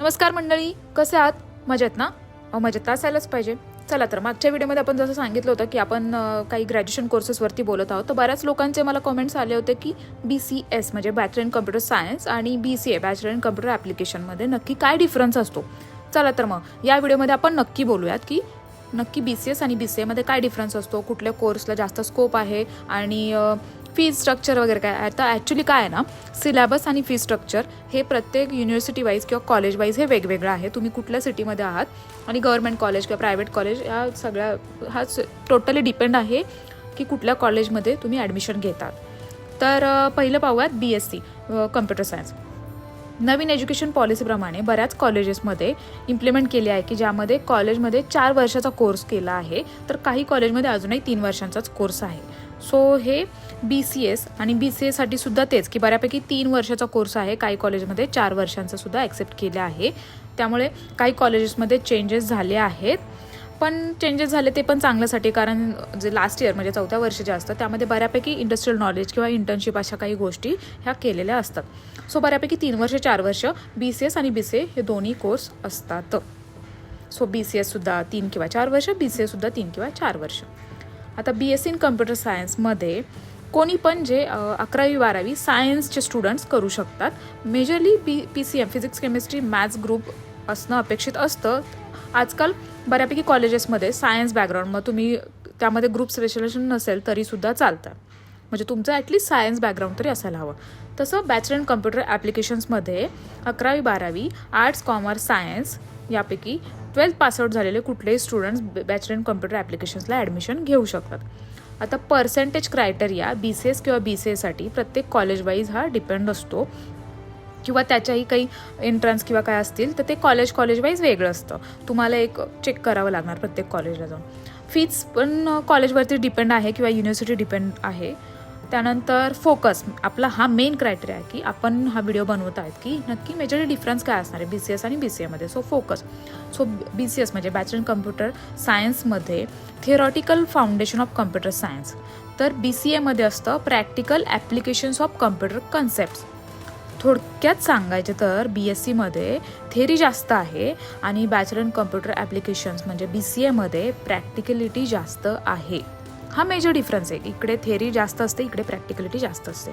नमस्कार मंडळी कसे आहात? मजेत ना? मजेत तर असायलाच पाहिजे. चला तर मागच्या व्हिडिओमध्ये आपण जसं सांगितलं होतं की आपण काही ग्रॅज्युएशन कोर्सेसवरती बोलत आहोत. तर बऱ्याच लोकांचे मला कमेंट्स आले होते की बी सी एस म्हणजे बॅचलर इन कम्प्युटर सायन्स आणि B C A bachelor in computer ॲप्लिकेशनमध्ये नक्की काय डिफरन्स असतो? चला तर मग या व्हिडिओमध्ये आपण नक्की बोलूयात की नक्की बी सी एस आणि बी सी एमध्ये काय डिफरन्स असतो? कुठल्या कोर्सला जास्त स्कोप आहे? आणि फी स्ट्रक्चर वगैरे काय? आता ॲक्च्युली काय आहे ना सिलेबस आणि फी स्ट्रक्चर हे प्रत्येक युनिव्हर्सिटी वाईज किंवा कॉलेज वाईज हे वेगवेगळं आहे. तुम्ही कुठल्या सिटीमध्ये आहात आणि गव्हर्मेंट कॉलेज किंवा प्रायव्हेट कॉलेज या सगळ्या हा टोटली डिपेंड आहे की कुठल्या कॉलेजमध्ये तुम्ही ॲडमिशन घेतात. तर पहिलं पाहूयात B S C computer science नवीन एज्युकेशन पॉलिसीप्रमाणे बऱ्याच कॉलेजेसमध्ये इम्प्लिमेंट केले आहे की ज्यामध्ये कॉलेजमध्ये चार वर्षाचा कोर्स केला आहे. तर काही कॉलेजमध्ये अजूनही तीन वर्षांचाच कोर्स आहे. सो हे बी सी एस आणि बी सी एसाठी सुद्धा तेच की बऱ्यापैकी तीन वर्षाचा कोर्स आहे. काही कॉलेजमध्ये चार वर्षांचा सुद्धा ॲक्सेप्ट केलं आहे. त्यामुळे काही कॉलेजेसमध्ये चेंजेस झाले आहेत. पण चेंजेस झाले ते पण चांगल्यासाठी कारण जे लास्ट इयर म्हणजे चौथ्या वर्ष जे असतं त्यामध्ये बऱ्यापैकी इंडस्ट्रियल नॉलेज किंवा इंटर्नशिप अशा काही गोष्टी ह्या केलेल्या असतात. सो बऱ्यापैकी तीन वर्ष चार वर्ष बी सी एस आणि बी सी ए हे दोन्ही कोर्स असतात. सो बी सी एससुद्धा तीन किंवा चार वर्ष बी सी एसुद्धा तीन किंवा चार वर्ष. आता B S C in computer सायन्समध्ये कोणी पण जे अकरावी बारावी सायन्सचे स्टुडंट्स करू शकतात. Majorly B P C M physics chemistry maths group असणं अपेक्षित असतं. आजकाल बऱ्यापैकी कॉलेजेसमध्ये सायन्स बॅकग्राऊंड मग तुम्ही त्यामध्ये ग्रुप स्पेशलायझेशन नसेल तरीसुद्धा चालतं. म्हणजे तुमचं ॲटलीस्ट सायन्स बॅकग्राऊंड तरी असायला हवं. तसं बॅचलर इन कम्प्युटर ॲप्लिकेशन्समध्ये अकरावी बारावी आर्ट्स कॉमर्स सायन्स यापैकी ट्वेल्थ पासआउट झालेले कुठलेही स्टुडंट्स बॅचलर इन कम्प्युटर ॲप्लिकेशन्सला ॲडमिशन घेऊ शकतात. आता percentage criteria B C S किंवा बी सी एसाठी प्रत्येक कॉलेज वाईज हा डिपेंड असतो. किंवा त्याच्याही काही एंट्रन्स किंवा काय असतील तर ते कॉलेज कॉलेज वाईज वेगळं असतं. तुम्हाला एक चेक करावं लागणार प्रत्येक कॉलेजला जाऊन. फीज पण कॉलेजवरती डिपेंड आहे किंवा युनिव्हर्सिटी डिपेंड आहे. त्यानंतर फोकस आपला हा मेन क्रायटेरिया आहे की आपण हा व्हिडिओ बनवत आहेत की नक्की मेजरली डिफरन्स काय असणार आहे बी सी एस आणि बी सी एमध्ये so focus so B C S म्हणजे बॅचलर इन कम्प्युटर सायन्समध्ये theoretical foundation of computer science तर बी सी एमध्ये असतं practical applications of computer concepts थोडक्यात सांगायचे तर बी एस सीमध्ये थेरी जास्त आहे आणि बॅचलर इन कम्प्युटर ॲप्लिकेशन्स म्हणजे बी सी एमध्ये प्रॅक्टिकलिटी जास्त आहे. हा मेजर डिफरन्स आहे. इकडे थेरी जास्त असते इकडे प्रॅक्टिकलिटी जास्त असते.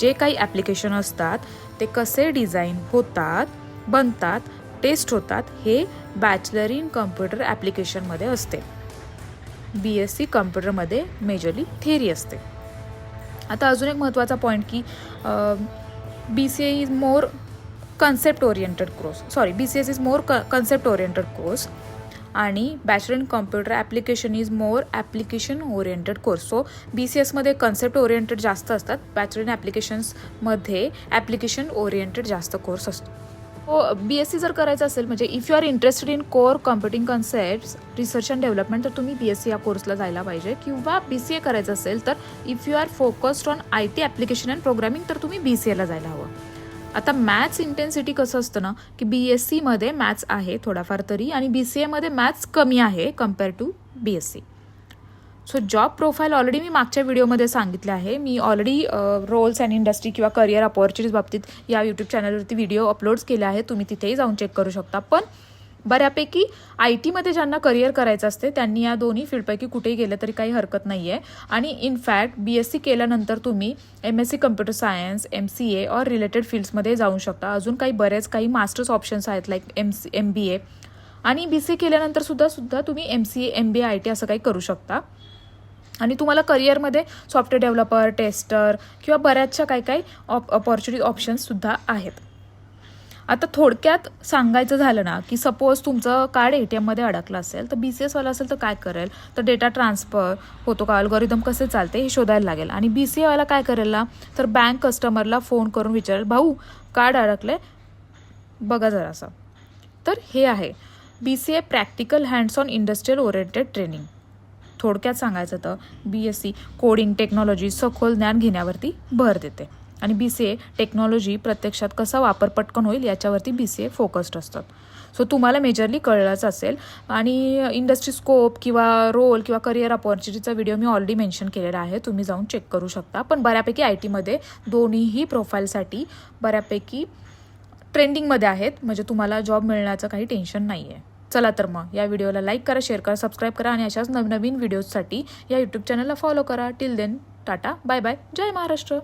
जे काही ॲप्लिकेशन असतात ते कसे डिझाईन होतात बनतात टेस्ट होतात हे बॅचलर इन कम्प्युटर ॲप्लिकेशनमध्ये असते. बी एस सी कम्प्युटरमध्ये मेजरली थेरी असते. आता अजून एक महत्त्वाचा पॉईंट की B C A is more concept oriented course sorry B C S is more क कन्सेप्ट ओरिएंटेड कोर्स आणि bachelor in computer application is more application oriented course so B C एसमध्ये concept oriented जास्त असतात. Bachelor in ॲप्लिकेशन्समध्ये application oriented जास्त course असतो. हो B S C जर करायचं असेल म्हणजे if you are interested in core computing concepts research and development तर तुम्ही बी एस सी या कोर्सला जायला पाहिजे. किंवा बी सी ए करायचं असेल तर if you are focused on I T application and programming तर तुम्ही बी सी एला जायला हवं. आता मॅथ्स इंटेन्सिटी कसं असतं ना की बी एस सीमध्ये मॅथ्स आहे थोडाफार तरी आणि बी सी एमध्ये मॅथ्स कमी आहे compare to B S C so job profile already मी मागच्या व्हिडिओमध्ये सांगितले आहे. मी ऑलरेडी रोल्स अँड इंडस्ट्री किंवा करिअर अपॉर्च्युनिटीज बाबतीत या यूट्यूब चॅनलवरती व्हिडिओ अपलोड्स केले आहेत. तुम्ही तिथेही जाऊन चेक करू शकता. पण बऱ्यापैकी आय टीमध्ये ज्यांना करिअर करायचं असते त्यांनी या दोन्ही फील्डपैकी कुठेही गेलं तरी काही हरकत नाही आहे आणि इनफॅक्ट बी एस सी केल्यानंतर तुम्ही M S C computer science M C A or related फील्ड्समध्ये जाऊ शकता. अजून काही बरेच काही मास्टर्स ऑप्शन्स आहेत like M C M B A आणि बी सी ए केल्यानंतर सुद्धा सुद्धा तुम्ही M C A M B A I T असं काही करू शकता. आणि तुम्हाला करिअरमध्ये सॉफ्टवेअर डेव्हलपर टेस्टर किंवा बऱ्याचशा काही काही ऑप अपॉर्च्युनिटी ऑप्शन्ससुद्धा आहेत. आता थोडक्यात सांगायचं झालं ना की सपोज तुमचं कार्ड ए टी एममध्ये अडकलं असेल तर बी सी एसवाला असेल तर काय करेल? तर डेटा ट्रान्सफर होतो का? अल्गोरिदम कसे चालते हे शोधायला लागेल. आणि बी सी एवाला काय करेल ना तर बँक कस्टमरला फोन करून विचारेल भाऊ कार्ड अडकलं बघा जरासं. तर हे आहे B C A practical hands on industrial oriented training थोडक्यात सांगायचं तर B S C coding technology सखोल ज्ञान घेण्यावरती भर देते. आणि बी सी ए टेक्नॉलॉजी प्रत्यक्षात कसा वापर पटकन होईल याच्यावरती बी सी ए फोकस्ड असतात. सो तुम्हाला मेजरली कळलंच असेल. आणि इंडस्ट्री स्कोप किंवा रोल किंवा करिअर अपॉर्च्युनिटीचा व्हिडिओ मी ऑलरेडी मेन्शन केलेला आहे. तुम्ही जाऊन चेक करू शकता. पण बऱ्यापैकी आय टीमध्ये दोन्हीही प्रोफाईलसाठी बऱ्यापैकी ट्रेंडिंगमध्ये आहेत. म्हणजे तुम्हाला जॉब मिळण्याचं काही टेन्शन नाही आहे चला तर मग या व्हिडिओला लाईक करा शेअर करा सबस्क्राईब करा आणि अशाच नवनवीन व्हिडिओजसाठी या यूट्यूब चॅनलला फॉलो करा. Till then tata bye bye जय महाराष्ट्र.